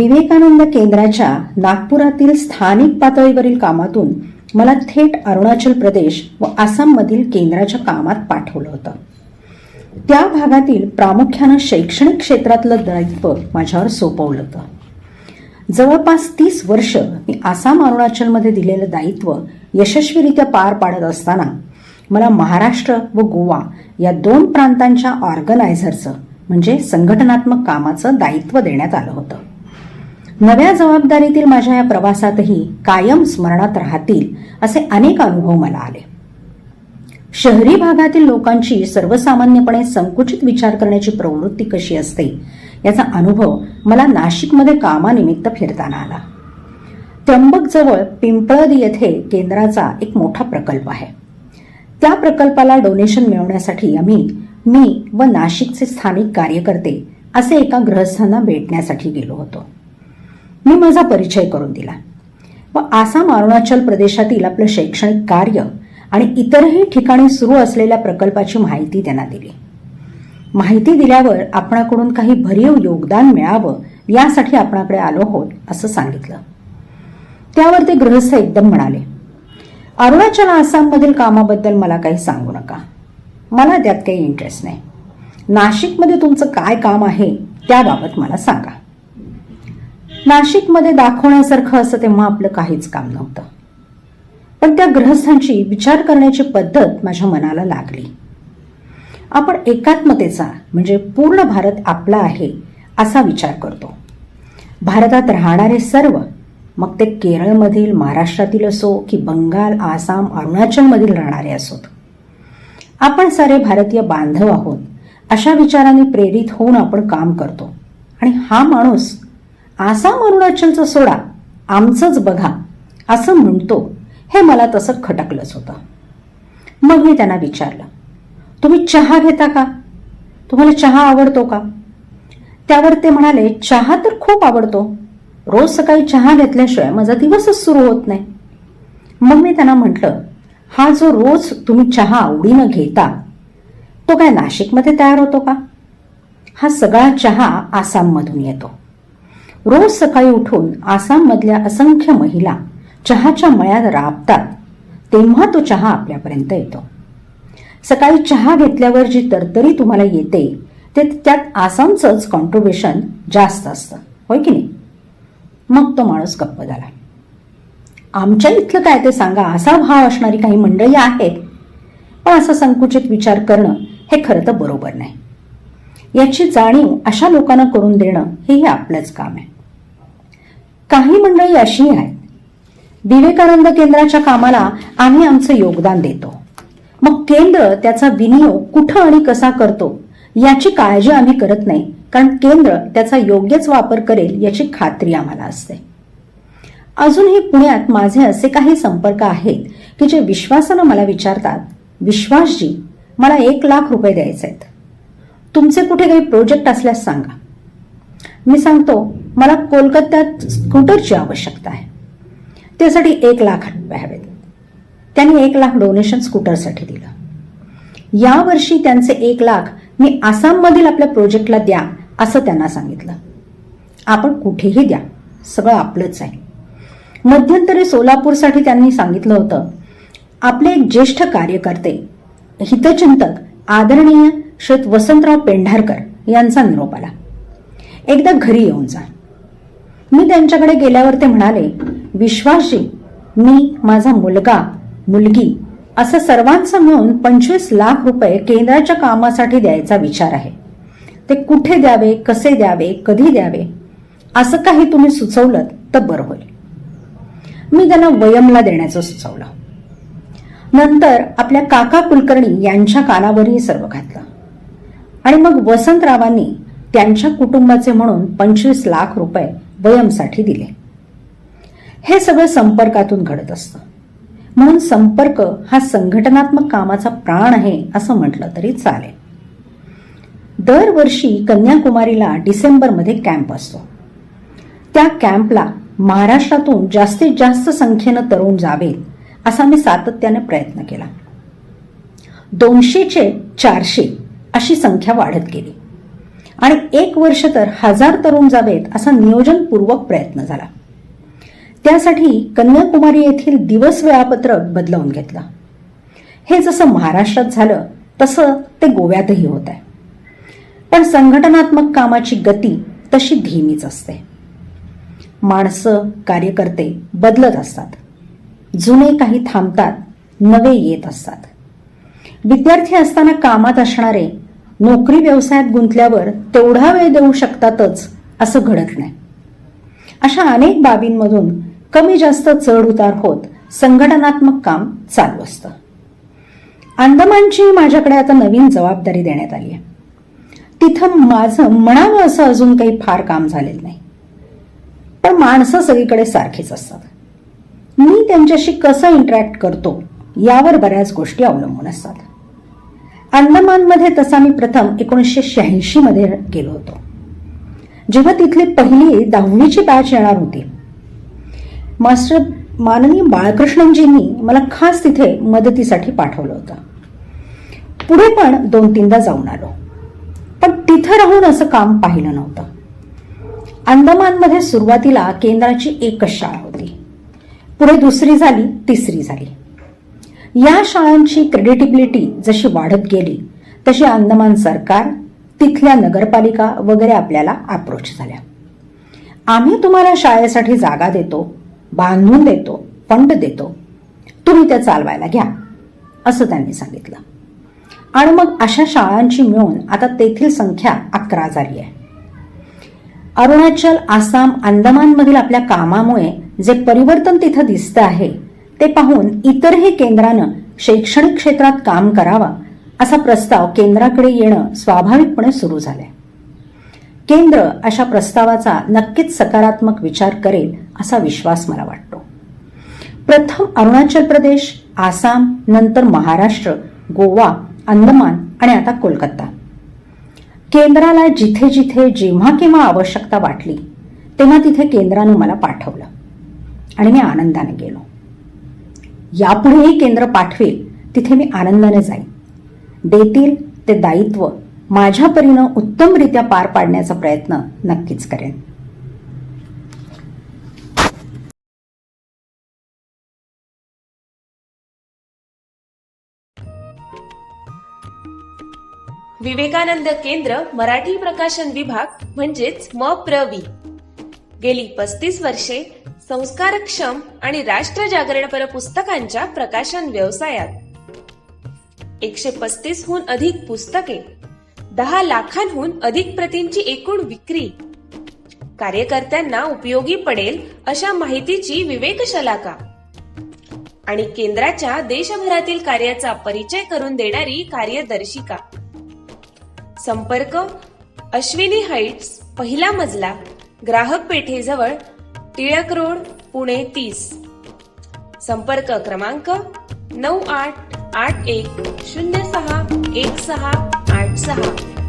विवेकानंद केंद्राच्या नागपुरातील स्थानिक पातळीवरील कामातून मला थेट अरुणाचल प्रदेश व आसाममधील केंद्राच्या कामात पाठवलं होतं. त्या भागातील प्रामुख्यानं शैक्षणिक क्षेत्रातलं दायित्व माझ्यावर सोपवलं होतं. जवळपास तीस वर्ष मी आसाम अरुणाचलमध्ये दिलेलं दायित्व यशस्वीरित्या पार पाडत असताना मला महाराष्ट्र व गोवा या दोन प्रांतांच्या ऑर्गनायझरचं म्हणजे संघटनात्मक कामाचं दायित्व देण्यात आलं होतं. नव्या जबाबदारीतील माझ्या या प्रवासातही कायम स्मरणात राहतील असे अनेक अनुभव मला आले. शहरी भागातील लोकांची सर्वसामान्यपणे संकुचित विचार करण्याची प्रवृत्ती कशी असते याचा अनुभव मला नाशिकमध्ये कामानिमित्त फिरताना आला. त्र्यंबक जवळ पिंपळद येथे केंद्राचा एक मोठा प्रकल्प आहे. त्या प्रकल्पाला डोनेशन मिळवण्यासाठी आम्ही मी व नाशिकचे स्थानिक कार्यकर्ते असे एका गृहस्थांना भेटण्यासाठी गेलो होतो. मी माझा परिचय करून दिला. व आसाम अरुणाचल प्रदेशातील आपलं शैक्षणिक कार्य आणि इतरही ठिकाणी सुरू असलेल्या प्रकल्पाची माहिती त्यांना दिली. माहिती दिल्यावर आपणाकडून काही भरीव योगदान मिळावं यासाठी आपणाकडे आलो होत असं सांगितलं. त्यावर ते गृहस्थ एकदम म्हणाले अरुणाचल आसाममधील कामाबद्दल मला काही सांगू नका. मला त्यात काही इंटरेस्ट नाही. नाशिकमध्ये तुमचं काय काम आहे त्याबाबत मला सांगा. नाशिकमध्ये दाखवण्यासारखं असं तेव्हा आपलं काहीच काम नव्हतं. पण त्या ग्रहस्थांची विचार करण्याची पद्धत माझ्या मनाला लागली. आपण एकात्मतेचा म्हणजे पूर्ण भारत आपला आहे असा विचार करतो. भारतात राहणारे सर्व मग ते केरळमधील महाराष्ट्रातील असो की बंगाल आसाम अरुणाचलमधील राहणारे असोत. आपण सारे भारतीय बांधव आहोत अशा विचाराने प्रेरित होऊन आपण काम करतो. आणि हा माणूस आसाम अरुणाचलचं सोडा आमचंच बघा असं म्हणतो. हे मला तसं खटकलंच होतं. मग मी त्यांना विचारलं तुम्ही चहा घेता का? तुम्हाला चहा आवडतो का? त्यावर ते म्हणाले चहा तर खूप आवडतो. रोज सकाळी चहा घेतल्याशिवाय माझा दिवसच सुरू होत नाही. मग मी त्यांना म्हटलं हा जो रोज तुम्ही चहा आवडीनं घेता तो काय नाशिकमध्ये तयार होतो का? हा सगळा चहा आसाममधून येतो. रोज सकाळी उठून आसाममधल्या असंख्य महिला चहाच्या मळ्यात राबतात तेव्हा तो चहा आपल्यापर्यंत येतो. सकाळी चहा घेतल्यावर जी तरतरी तुम्हाला येते ते त्यात आसामचंच कॉन्ट्रीब्युशन जास्त असतं. होय की नाही? मग तो माणूस गप्प झाला. आमच्या इथलं काय ते सांगा असा भाव असणारी काही मंडळी आहेत. पण असं संकुचित विचार करणं हे खरं तर बरोबर नाही. याची जाणीव अशा लोकांना करून देणं हेही आपलंच काम आहे. काही मंडळी अशी आहेत. विवेकानंद केंद्राच्या कामाला आम्ही आमचं योगदान देतो. मग केंद्र त्याचा विनियोग कुठं आणि कसा करतो याची काळजी आम्ही करत नाही कारण केंद्र त्याचा योग्यच वापर करेल याची खात्री आम्हाला असते. अजूनही पुण्यात माझे असे काही संपर्क आहेत की जे विश्वासानं मला विचारतात विश्वासजी मला एक लाख रुपये द्यायचे आहेत तुमचे कुठे काही प्रोजेक्ट असल्यास सांगा. मी सांगतो मला कोलकात्यात स्कूटरची आवश्यकता आहे. त्यासाठी एक लाख रुपये हवेत. त्यांनी एक लाख डोनेशन स्कूटरसाठी दिलं. यावर्षी त्यांचे एक लाख मी आसाममधील आपल्या प्रोजेक्टला द्या असं त्यांना सांगितलं. आपण कुठेही द्या सगळं आपलंच आहे. मध्यंतरी सोलापूरसाठी त्यांनी सांगितलं होतं आपले एक ज्येष्ठ कार्यकर्ते हितचिंतक आदरणीय श्रीत वसंतराव पेंढारकर यांचा निरोप आला. एकदा घरी येऊन जा. मी त्यांच्याकडे गेल्यावर ते म्हणाले विश्वासजी मी माझा मुलगा मुलगी असं सर्वांचं मिळून पंचवीस लाख रुपये केंद्राच्या कामासाठी द्यायचा विचार आहे. ते कुठे द्यावे कसे द्यावे कधी द्यावे? असं काही तुम्ही सुचवलं तर बरं होईल. मी त्यांना वयमला देण्याचं सुचवलं. नंतर आपल्या काका कुलकर्णी यांच्या कानावरही सर्व घातलं. आणि मग वसंतरावांनी त्यांच्या कुटुंबाचे म्हणून पंचवीस लाख रुपये वयमसाठी दिले. हे सगळं संपर्कातून घडत असतं. म्हणून संपर्क हा संघटनात्मक कामाचा प्राण आहे असं म्हटलं तरी चालेल. दरवर्षी कन्याकुमारीला डिसेंबरमध्ये कॅम्प असतो. त्या कॅम्पला महाराष्ट्रातून जास्तीत जास्त संख्येनं तरुण जावेत असा मी सातत्याने प्रयत्न केला. दोनशेचे चारशे अशी संख्या वाढत गेली. आणि एक वर्ष तर हजार तरुण जावेत असा नियोजनपूर्वक प्रयत्न झाला. त्यासाठी कन्याकुमारी येथील दिवस वेळापत्रक बदलवून घेतलं. हे जसं महाराष्ट्रात झालं तसं ते गोव्यातही होत आहे. पण संघटनात्मक कामाची गती तशी धीमीच असते. माणसं कार्यकर्ते बदलत असतात. जुने काही थांबतात नवे येत असतात. विद्यार्थी असताना कामात असणारे नोकरी व्यवसायात गुंतल्यावर तेवढा वेळ देऊ शकतातच असं घडत नाही. अशा अनेक बाबींमधून कमी जास्त चढ उतार होत संघटनात्मक काम चालू असतं. अंदमानची माझ्याकडे आता नवीन जबाबदारी देण्यात आली आहे. तिथं माझं म्हणावं असं अजून काही फार काम झालेलं नाही. पण माणसं सगळीकडे सारखीच असतात. मी त्यांच्याशी कसं इंटरॅक्ट करतो यावर बऱ्याच गोष्टी अवलंबून असतात. अंदमानमध्ये तसा मी प्रथम एकोणीसशे शहाऐंशी मध्ये गेलो होतो. जेव्हा तिथली पहिली दहावीची बॅच येणार होती मास्टर माननीय बाळकृष्णनजींनी मला खास तिथे मदतीसाठी पाठवलं होतं. पुढे पण दोन तीनदा जाऊन आलो पण तिथं राहून असं काम पाहिलं नव्हतं. अंदमानमध्ये सुरुवातीला केंद्राची एकच शाळा होती. पुढे दुसरी झाली तिसरी झाली. या शाळांची क्रेडिटिबिलिटी जशी वाढत गेली तशी अंदमान सरकार तिथल्या नगरपालिका वगैरे आपल्याला अप्रोच झाल्या. आम्ही तुम्हाला शाळेसाठी जागा देतो बांधून देतो फंड देतो. तुम्ही त्या चालवायला घ्या असं त्यांनी सांगितलं. आणि मग अशा शाळांची मिळून आता तेथील संख्या अकरा झाली आहे. अरुणाचल आसाम अंदमानमधील आपल्या कामामुळे जे परिवर्तन तिथं दिसतं आहे ते पाहून इतरही केंद्रानं शैक्षणिक क्षेत्रात काम करावा असा प्रस्ताव केंद्राकडे येणं स्वाभाविकपणे सुरू झालंय. केंद्र अशा प्रस्तावाचा नक्कीच सकारात्मक विचार करेल असा विश्वास मला वाटतो. प्रथम अरुणाचल प्रदेश आसाम नंतर महाराष्ट्र गोवा अंदमान आणि आता कोलकाता. केंद्राला जिथे जिथे जेव्हा केव्हा आवश्यकता वाटली तेव्हा तिथे केंद्रानं मला पाठवलं आणि मी आनंदाने गेलो. यापुढेही केंद्र पाठवेल तिथे मी आनंदाने जाईन. देतील ते दायित्व माझ्या परीनं उत्तमरित्या पार पाडण्याचा प्रयत्न नक्कीच करेन. विवेकानंद केंद्र मराठी प्रकाशन विभाग म्हणजेच म प्रवी गेली पस्तीस वर्षे संस्कारक्षम आणि राष्ट्र जागरणपर पुस्तकांच्या प्रकाशन व्यवसायात. एकशे पस्तीस हून अधिक पुस्तके दहा लाखांहून अधिक प्रतींची एकूण विक्री. कार्यकर्त्यांना उपयोगी पडेल अशा माहितीची विवेक शलाका आणि केंद्राच्या देशभरातील कार्याचा परिचय करून देणारी कार्यदर्शिका. संपर्क अश्विनी हाईट्स पहिला मजला ग्राहक पेठेजवळ टिळक रोड पुणे तीस. संपर्क क्रमांक नऊ आठ आठ एक शून्य सहा एक सहा आठ सहा.